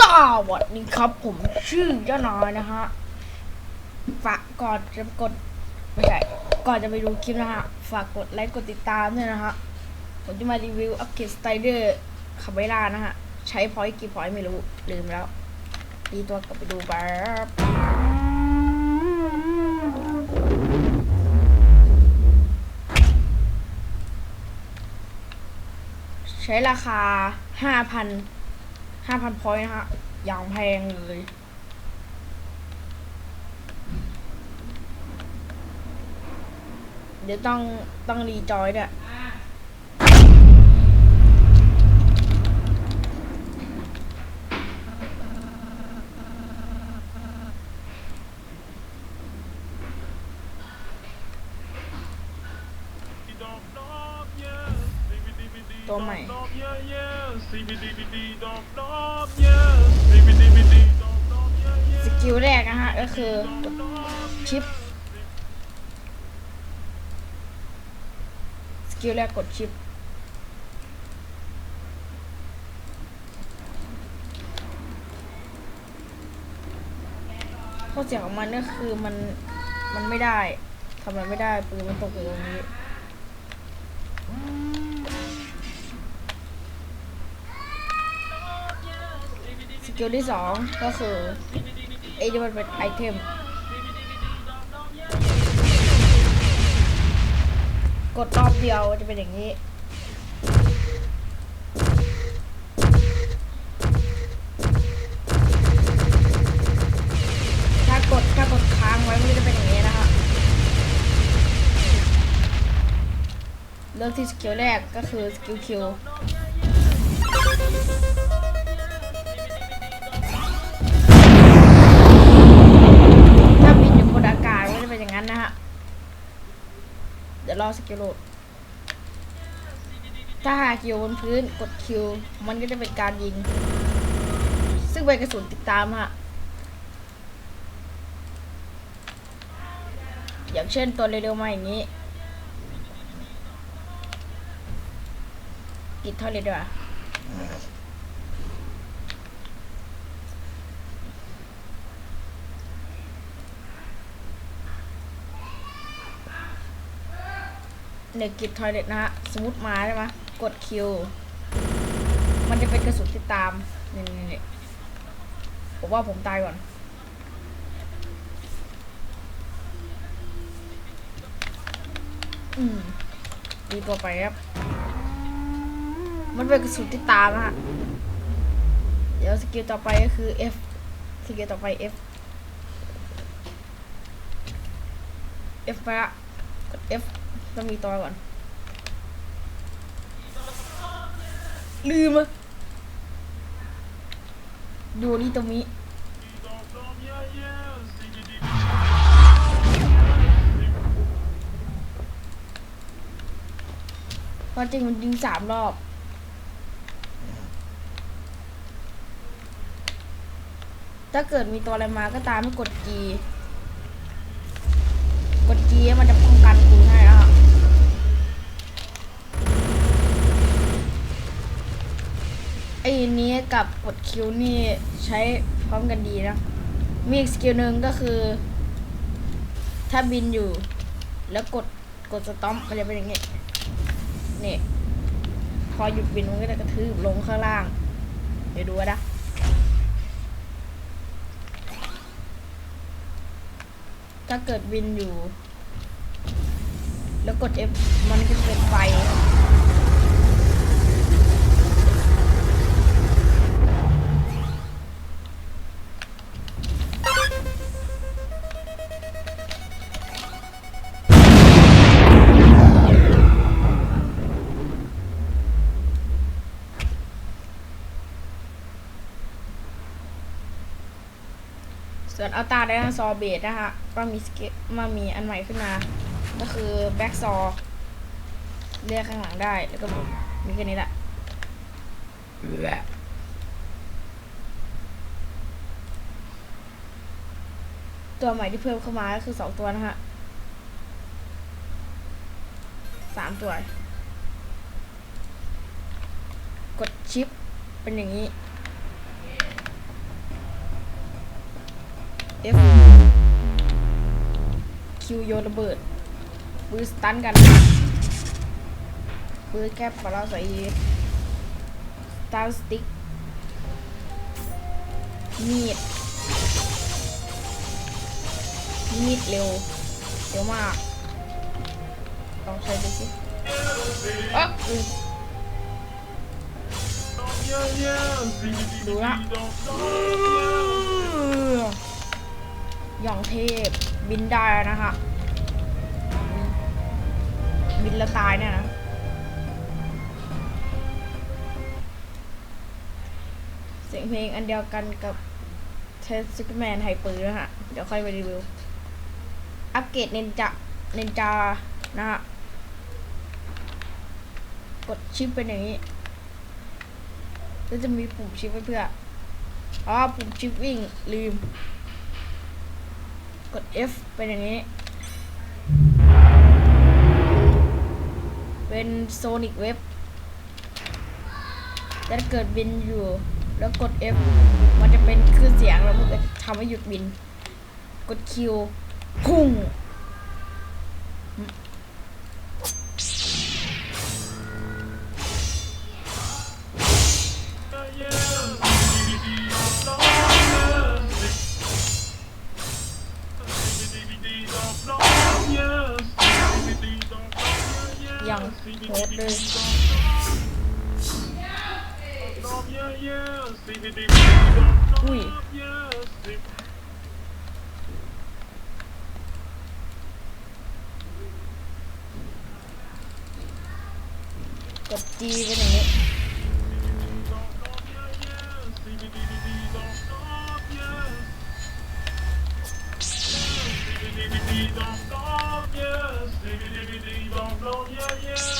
สวัสดีครับ ผมชื่อเจ้านายนะฮะ ฝากก่อนจะกดไม่ใช่ ก่อนจะไปดูคลิปนะฮะ ฝากกดไลค์กดติดตามด้วยนะฮะ ผมจะมารีวิวอัพเกรดสไตเดอร์ขับเวลานะฮะ ใช้พอยต์กี่พอยต์ไม่รู้ ลืมแล้ว ดีตัวกลับไปดูแป๊บใช้ราคาห้าพัน ห้าพันพอยต์นะฮะ อย่างแพงเลย เดี๋ยวต้องต้องรีจอยด้วย ก็คือชิปสกิลแรกกดชิปข้อเสียของมันก็คือมันมันไม่ได้ทำอะไรไม่ได้ปืนมันตกอยู่ตรงนี้สกิลที่สองก็คือ ไอ้ที่มันเป็นไอเทม กดรอบเดียวจะเป็นอย่างนี้ ถ้ากดถ้ากดค้างไว้มันก็จะเป็นอย่างนี้นะคะเริ่มที่สกิลแรกก็คือสกิลคิว รอสกิลโหลด ถ้าหากอยู่บนพื้นกดคิว มันก็จะเป็นการยิง ซึ่งเป็นกระสุนติดตามฮะ อย่างเช่นตัวเร็วๆมาอย่างนี้กิดเท่าเลยดีกว่า ในกิจทอยเล็ตนะฮะ สมมติมาใช่ไหมกดคิว มันจะเป็นกระสุนติดตาม นี่นี่นี่ผมว่าผมตายก่อน อืมดีตัวไปครับ มันเป็นกระสุนติดตามอะฮะ เดี๋ยวสกิลต่อไปก็คือ F สกิลต่อไป F F ไปละกด F ต้องมีตัวก่อน ลืมอะดูนี่ตรงนี้เพราะจริงมันยิงสามรอบถ้าเกิดมีตัวอะไรมาก็ตามให้กด G กด G มันจะป้องกันคุณให้อะ ไอ้นี้กับกดคิวนี่ใช้พร้อมกันดีนะ มีอีกสกิลหนึ่งก็คือ ถ้าบินอยู่ แล้วกดกดสต็อปมันจะเป็นอย่างนี้ นี่ พอหยุดบินมันก็จะกระทืบลงข้างล่าง เดี๋ยวดูนะถ้าเกิดบินอยู่ แล้วกด F มันก็จะเป็นไฟ ไดนาซอร์เบสนะฮะก็มีสเกตมามีอันใหม่ขึ้นมา ก็คือแบ็กซอเรียกข้างหลังได้ แล้วก็มีแค่นี้แหละตัวใหม่ที่เพิ่มเข้ามาก็คือสองตัวนะฮะสามตัว กดชิปเป็นอย่างนี้ F Q โยนระเบิดปืนสตันกันปืนแก้ปลาใส่สตาร์สติ๊กมีด มีดเร็ว เร็วมาก ลองใช้ดูสิอ๊ะอืมดูละ อย่างเทพบินได้นะฮะบินแล้วตายเนี่ยนะเสียงเพลงอันเดียวกันกับเทสซิกแมนไฮปืนนะฮะ เดี๋ยวค่อยไปรีวิว อัปเกรดเนนจาเนนจานะฮะ กดชิปเป็นอย่างนี้ แล้วจะมีปุ่มชิปไว้เพื่ออ๋อปุ่มชิปวิ่งลืม กด F เป็นอย่างนี้ เป็นโซนิกเว็บแต่ถ้าเกิดบินอยู่ แล้วกด F มันจะเป็นคลื่นเสียงแล้วมันจะทำให้หยุดบิน กด Q พุ่ง อุ้ยกด G เป็นอย่างนี้ดาวสกิล G บล็อกรูดได้ไงนี้โอ้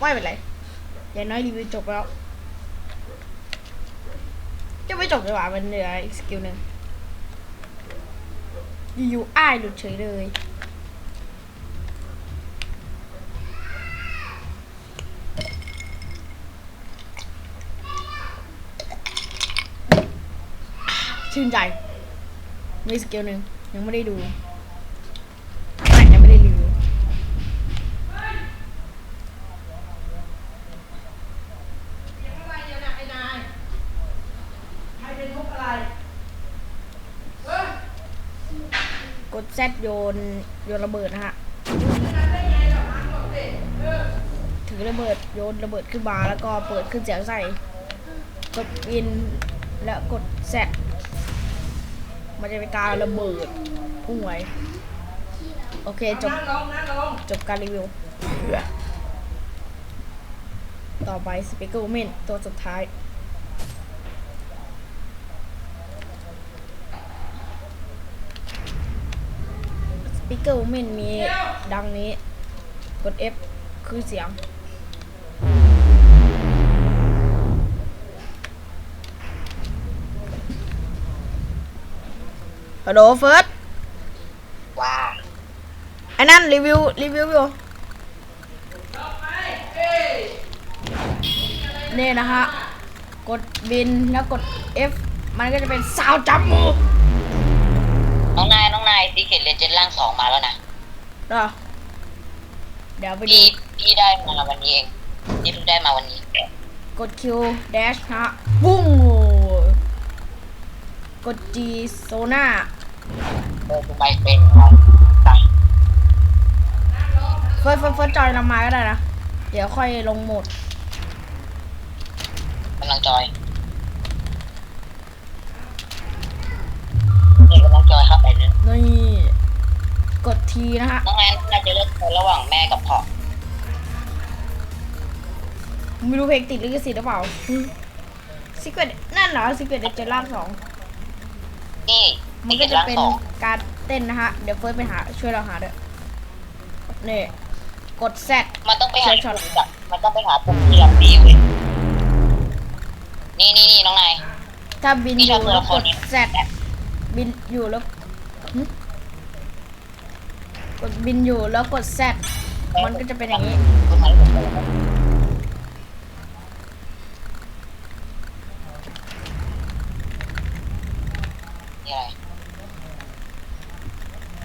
ไม่เป็นไรอย่างน้อยรีวิวจบแล้วจะไม่จบเลยว่ะมันเหลืออีกสกิลหนึ่งอยู่อ้ายหลุดเฉยเลยชื่นใจมีสกิลหนึ่งยังไม่ได้ดูไม่ยังไม่ได้รีวิว กดแซดโยนโยนระเบิดนะฮะถือระเบิดโยนระเบิดขึ้นมาแล้วก็เปิดขึ้นเสียงใส่กดอินแล้วกดแซดมันจะเป็นการระเบิดพุ่งไว้โอเคจบจบการรีวิว ต่อไปสปีกเกอร์เมนตัวสุดท้าย ปีกเกอร์เมนมีดังนี้ กด F คือเสียง ฮัลโหลเฟิร์สว้าไอ้นั่นรีวิว รีวิวอยู่นี่นะฮะ กดบินแล้วกด F มันก็จะเป็นซาวจับมู น้องนายน้องนายซีเคทเลเจนด์ร่างสองมาแล้วนะเหรอเดี๋ยวไปดูพี่พี่ได้มาวันนี้เองพี่เพิ่งได้มาวันนี้กด Q dash ฮะปุ้งกด G โซน่าเออทำไมเป็นตังเฟิร์สเฟิร์สเฟิร์สจอยลงมาก็ได้นะ เดี๋ยวค่อยลงโหมด กำลังจอย นี่กำลังจอยครับไอ้นึงนี่กด T นะฮะน้องนายน้องนายจะเลือกคนระหว่างแม่กับพ่อไม่รู้เพลงติดลิขสิทธิ์หรือเปล่าซิกเก็ตนั่นเหรอซิกเก็ตเจอร่างสองนี่มันซีก็เกตจะร่างเป็นสองการเต้นนะฮะ เดี๋ยวเฟิร์สไปหา ช่วยเราหาด้วยนี่กดแซดมันต้องไปหาเชิญช็อตปุ่มจับมันต้องไปหาปุ่มที่รับดีเว้ยนี่นี่นี่น้องนายถ้าบินนี่อชอบยู่ตัวแล้วละคกรดนี้แซดบินอยู่แล้วหึ กดบินอยู่แล้วกดแซดมันก็จะเป็นอย่างนี้คุณไหนผมเลยนะนี่อะไร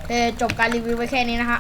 เออจบการรีวิวไว้แค่นี้นะฮะ